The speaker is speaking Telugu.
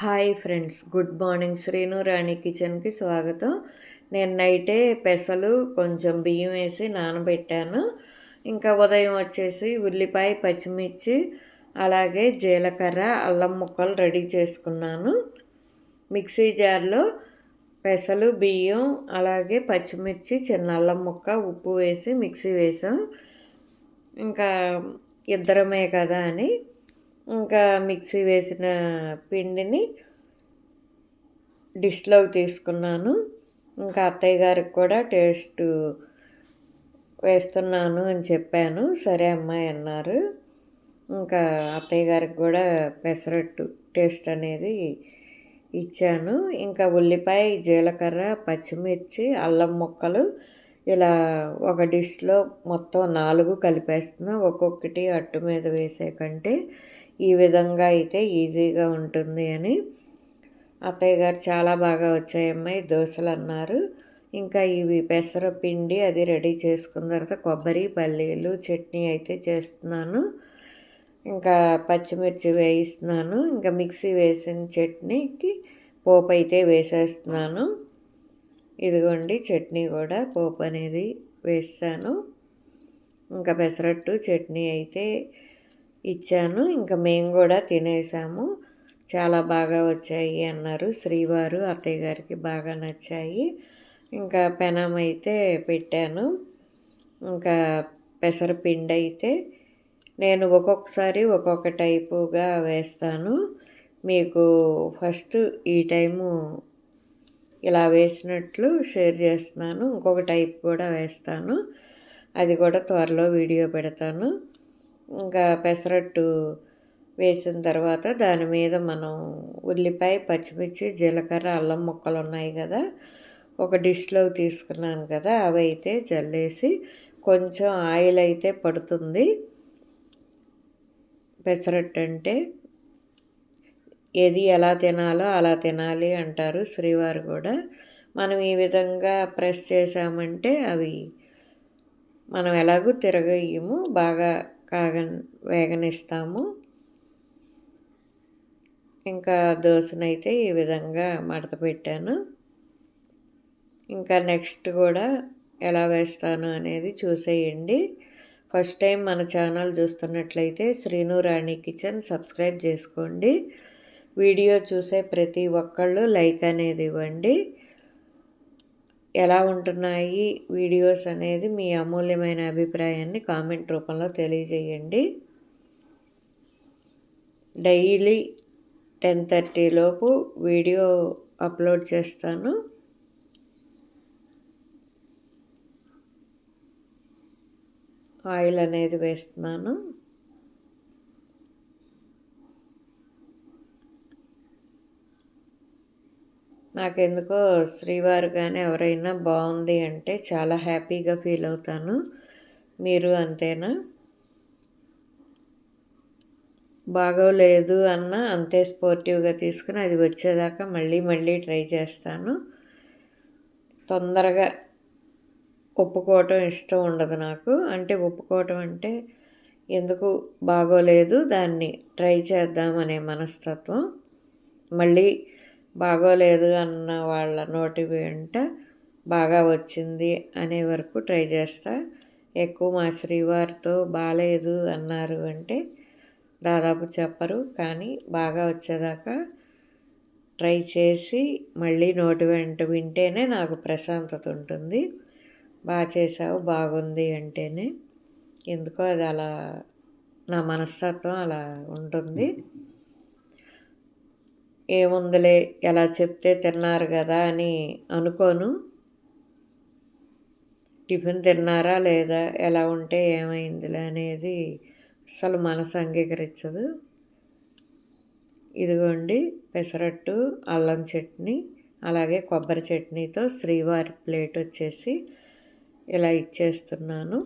Hi friends good morning. Srinu Rani కిచెన్కి స్వాగతం. నేను నైటే పెసలు కొంచెం బియ్యం వేసి నానబెట్టాను. ఇంకా ఉదయం వచ్చేసి ఉల్లిపాయ పచ్చిమిర్చి అలాగే జీలకర్ర అల్లం ముక్కలు రెడీ చేసుకున్నాను. మిక్సీ జార్లో పెసలు బియ్యం అలాగే పచ్చిమిర్చి చిన్న అల్లం ముక్క ఉప్పు వేసి మిక్సీ వేసాం. ఇంకా ఇద్దరమే కదా అని ఇంకా మిక్సీ వేసిన పిండిని డిష్లోకి తీసుకున్నాను. ఇంకా అత్తయ్య గారికి కూడా టేస్ట్ వేస్తున్నాను అని చెప్పాను. సరే అమ్మాయి అన్నారు. ఇంకా అత్తయ్య గారికి కూడా పెసరట్టు టేస్ట్ అనేది ఇచ్చాను. ఇంకా ఉల్లిపాయ జీలకర్ర పచ్చిమిర్చి అల్లం ముక్కలు ఇలా ఒక డిష్లో మొత్తం నాలుగు కలిపేస్తున్నా. ఒక్కొక్కటి అట్టు మీద వేసే కంటే ఈ విధంగా అయితే ఈజీగా ఉంటుంది అని. అత్తయ్య గారు చాలా బాగా వచ్చాయమ్మాయి దోశలు అన్నారు. ఇంకా ఇవి పెసర పిండి అది రెడీ చేసుకున్న తర్వాత కొబ్బరి పల్లీలు చట్నీ అయితే చేస్తున్నాను. ఇంకా పచ్చిమిర్చి వేయిస్తున్నాను. ఇంకా మిక్సీ వేసిన చట్నీకి పోపు అయితే వేసేస్తున్నాను. ఇదిగోండి చట్నీ కూడా పోపు అనేది వేస్తాను ఇంకా పెసరట్టు చట్నీ అయితే ఇచ్చాను. ఇంకా మేము కూడా తినేసాము. చాలా బాగా వచ్చాయి అన్నారు. శ్రీవారు అత్తయ్య గారికి బాగా నచ్చాయి. ఇంకా పెనం అయితే పెట్టాను. ఇంకా పెసరపిండి అయితే నేను ఒక్కొక్కసారి ఒక్కొక్క టైపుగా వేస్తాను. మీకు ఫస్ట్ ఈ టైము ఇలా వేసినట్లు షేర్ చేస్తున్నాను. ఇంకొక టైప్ కూడా వేస్తాను. అది కూడా త్వరలో వీడియో పెడతాను. ఇంకా పెసరట్టు వేసిన తర్వాత దాని మీద మనం ఉల్లిపాయ పచ్చిమిర్చి జీలకర్ర అల్లం ముక్కలు ఉన్నాయి కదా. ఒక డిష్లో తీసుకున్నాను కదా అవి అయితే జల్లేసి కొంచెం ఆయిల్ అయితే పడుతుంది. పెసరట్టు అంటే ఏది ఎలా తినాలో అలా తినాలి అంటారు శ్రీవారు కూడా. మనం ఈ విధంగా ప్రెస్ చేసామంటే అవి మనం ఎలాగూ తిరగయ్యము బాగా కాగ వేగనిస్తాము. ఇంకా దోశనైతే ఈ విధంగా మడత పెట్టాను. ఇంకా నెక్స్ట్ కూడా ఎలా వేస్తాను అనేది చూసేయండి. ఫస్ట్ టైం మన ఛానల్ చూస్తున్నట్లయితే శ్రీను రాణి కిచెన్ సబ్స్క్రైబ్ చేసుకోండి. వీడియో చూసే ప్రతి ఒక్కళ్ళు లైక్ అనేది ఇవ్వండి. ఎలా ఉంటున్నాయి వీడియోస్ అనేది మీ అమూల్యమైన అభిప్రాయాన్ని కామెంట్ రూపంలో తెలియజేయండి. డైలీ టెన్ థర్టీలోపు వీడియో అప్లోడ్ చేస్తాను. ఆయిల్ అనేది వేస్తున్నాను. నాకెందుకో శ్రీవారు కానీ ఎవరైనా బాగుంది అంటే చాలా హ్యాపీగా ఫీల్ అవుతాను. మీరు అంతేనా? బాగోలేదు అన్న అంతే స్పోర్టివ్గా తీసుకుని అది వచ్చేదాకా మళ్ళీ మళ్ళీ ట్రై చేస్తాను. తొందరగా ఒప్పుకోవటం ఇష్టం ఉండదు నాకు. అంటే ఒప్పుకోవటం అంటే ఎందుకు బాగోలేదు దాన్ని ట్రై చేద్దామనే మనస్తత్వం. మళ్ళీ బాగోలేదు అన్న వాళ్ళ నోటి వెంట బాగా వచ్చింది అనే వరకు ట్రై చేస్తా. ఎక్కువ మా శ్రీవారితో బాగాలేదు అన్నారు అంటే దాదాపు చెప్పరు కానీ బాగా వచ్చేదాకా ట్రై చేసి మళ్ళీ నోటి వెంట వింటేనే నాకు ప్రశాంతత ఉంటుంది. బాగా చేసావు బాగుంది అంటేనే ఎందుకో అది అలా నా మనస్తత్వం అలా ఉంటుంది. ఏముందిలే ఎలా చెప్తే తిన్నారు కదా అని అనుకోను. టిఫిన్ తిన్నారా లేదా ఎలా ఉంటే ఏమైందిలే అనేది అసలు మనసు అంగీకరించదు. ఇదిగోండి పెసరట్టు అల్లం చట్నీ అలాగే కొబ్బరి చట్నీతో శ్రీవారి ప్లేట్ వచ్చేసి ఇలా ఇచ్చేస్తున్నాను.